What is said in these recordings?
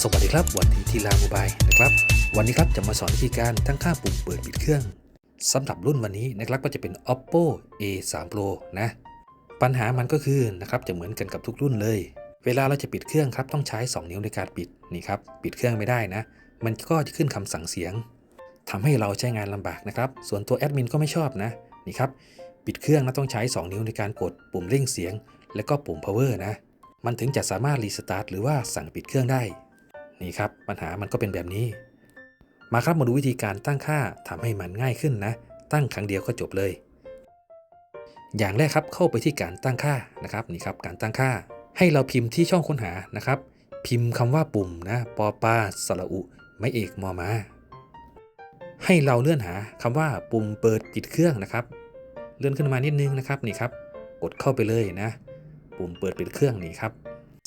สวัสดีครับวันนี้ทีลาโมบายนะครับ วันนี้ครับจะมาสอนวิธีการตั้งค่าปุ่มเปิดปิดเครื่องสำหรับรุ่นวันนี้นะครับก็จะเป็น oppo a 3 pro นะ ปัญหามันก็คือนะครับจะเหมือนกันกับทุกรุ่นเลย เวลาเราจะปิดเครื่องครับต้องใช้ 2 นิ้วในการปิดนี่ครับปิดเครื่องไม่ได้นะ มันก็จะขึ้นคำสั่งเสียงทำให้เราใช้งานลำบากนะครับ ส่วนตัวแอดมินก็ไม่ชอบนะนี่ครับปิดเครื่องนะต้องใช้ 2 นิ้วในการกดปุ่มเร่งเสียง และก็ปุ่ม power นะ มันถึงจะสามารถรีสตาร์ทหรือว่าสั่งปิดเครื่องได้ นี่ครับปัญหามันก็เป็นแบบนี้ มาครับมาดูวิธีการตั้งค่าทำให้มันง่ายขึ้นนะ ตั้งครั้งเดียวก็จบเลย อย่างแรกครับเข้าไปที่การตั้งค่านะครับนี่ครับการตั้งค่า ให้เราพิมพ์ที่ช่องค้นหานะครับ พิมพ์คำว่าปุ่มนะปอปาสระอุ ไม่เอกมอมาให้เราเลื่อนหาคำว่าปุ่มเปิดปิดเครื่องนะครับ เลื่อนขึ้นมานิดนึงนะครับนี่ครับ กดเข้าไปเลยนะ ปุ่มเปิดปิดเครื่องนี่ครับ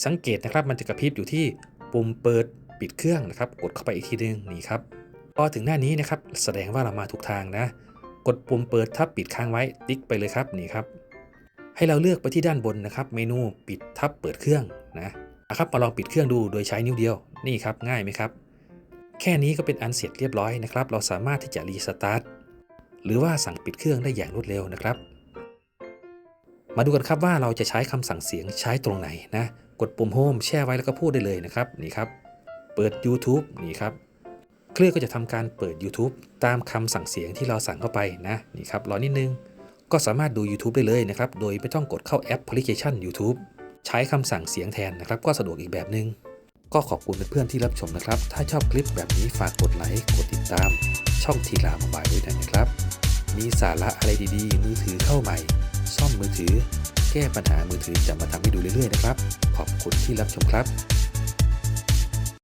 สังเกตนะครับมันจะกระพริบอยู่ที่ปุ่มเปิดปิดเครื่องนะครับ กดเข้าไปอีกทีนึงนี่ครับพอถึงหน้านี้นะครับแสดงว่าเรามาถูกทางนะ กดปุ่มเปิดทับปิดค้างไว้ติ๊กไปเลยครับนี่ครับให้เราเลือกไปที่ด้านบนนะครับ เมนูปิดทับเปิดเครื่องนะนะครับมาลองปิดเครื่องดูโดยใช้นิ้วเดียวนี่ครับง่ายไหมครับ แค่นี้ก็เป็นอันเสร็จเรียบร้อยนะครับ เราสามารถที่จะรีสตาร์ทหรือว่าสั่งปิดเครื่องได้อย่างรวดเร็วนะครับ มาดูกันครับว่าเราจะใช้คำสั่งเสียงใช้ตรงไหนนะ กดปุ่มโฮมแช่ไว้แล้วก็พูดได้เลยนะครับนี่ครับ เปิด YouTube นี่ครับเครื่องก็จะทำการเปิด YouTube ตามคำสั่งเสียงที่เราสั่งเข้าไปนะนี่ครับรอนิดนึง ก็สามารถดู YouTube ได้เลยนะครับ โดยไม่ต้องกดเข้าแอปพลิเคชัน YouTube ใช้คำสั่งเสียงแทนนะครับ ก็สะดวกอีกแบบนึง ก็ขอบคุณเพื่อนๆที่รับชมนะครับ ถ้าชอบคลิปแบบนี้ฝากกดไลค์กดติดตาม ช่องทีลามบายด้วยนะครับ มีสาระอะไรดีๆมือถือเข้าใหม่ ซ่อมมือถือ แก้ปัญหามือถือจะมาทำให้ดูเรื่อยๆนะครับ ขอบคุณที่รับชมครับ